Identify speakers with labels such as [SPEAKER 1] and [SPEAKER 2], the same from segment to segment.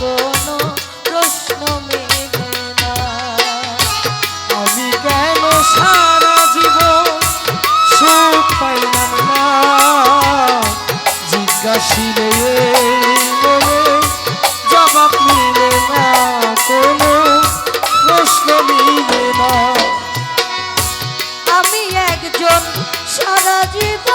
[SPEAKER 1] কোনো না
[SPEAKER 2] আমি কেন সারা জবাব মেলে আমি একজন সারা জীবন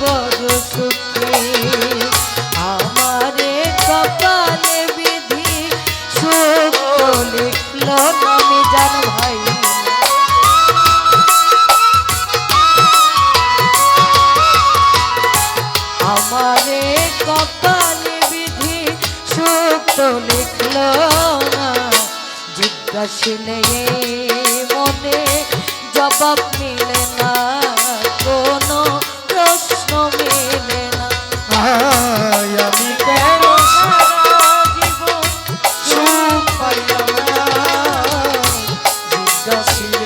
[SPEAKER 2] বড় সুখে আমারে কপালে বিধি সুখ লিখল আমি জান ভাই আমারে জবাব
[SPEAKER 1] জিজ্ঞাসিলে মনে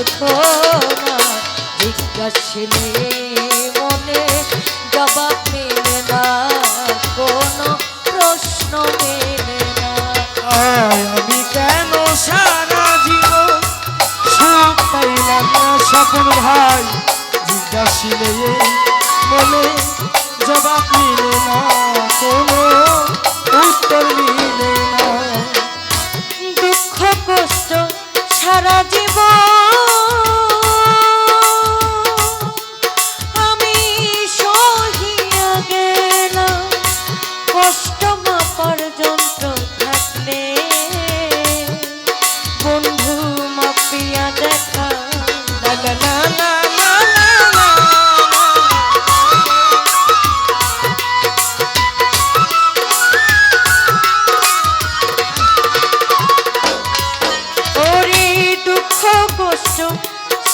[SPEAKER 2] তো প্রার্থনা জিজ্ঞাসিলে মনে জবাব মিলে না কোনো প্রশ্ন মিলে না।
[SPEAKER 1] আমি কেন সারা জীবন সুখ পাইলাম না স্বপন ভাই? জিজ্ঞাসিলে মনে জবাব মিলে না কোনো উত্তর মিলে না।
[SPEAKER 2] দুঃখ কষ্ট সারা জীবন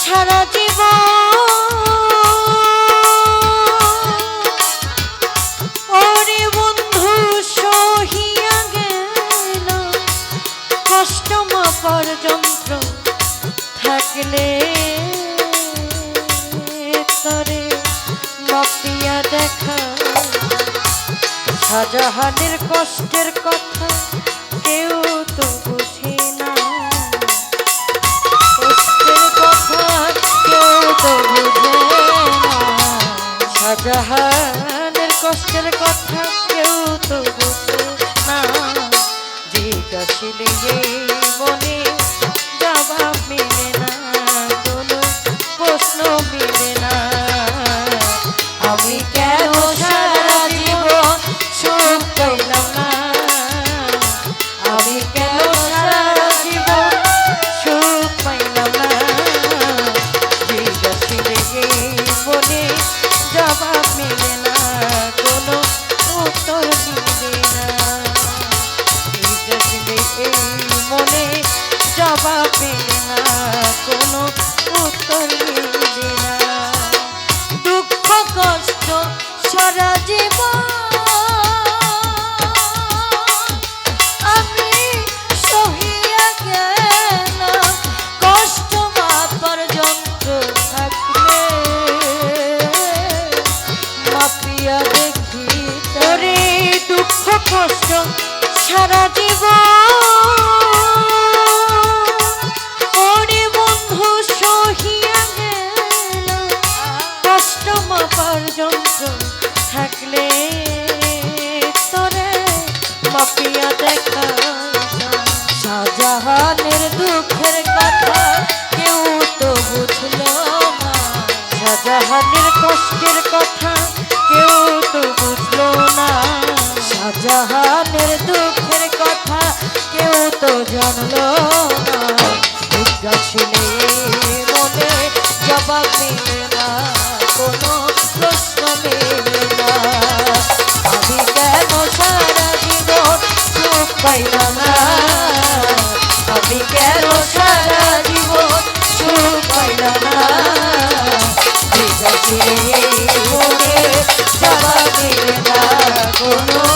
[SPEAKER 2] সারা জীবন। ওরে বন্ধু, সহিয়া গেল। কষ্ট মাপার যন্ত্র থাকলে তরে মাপিয়া দেখা। শাহজাহানের কষ্টের কথা কষ্টের কথা কেউ তো বুঝে না। জিজ্ঞাসিলে মনে সারা জীবন। শাহজাহানের দুঃখের কথা কেউ তো জানলো না। মনে জবাব না, কোনো প্রশ্ন আমি কেন সারা জীবন সুখ পাইলাম না? আমি কেন সারা জীবন সুখ পাইলাম না? জবাব কোনো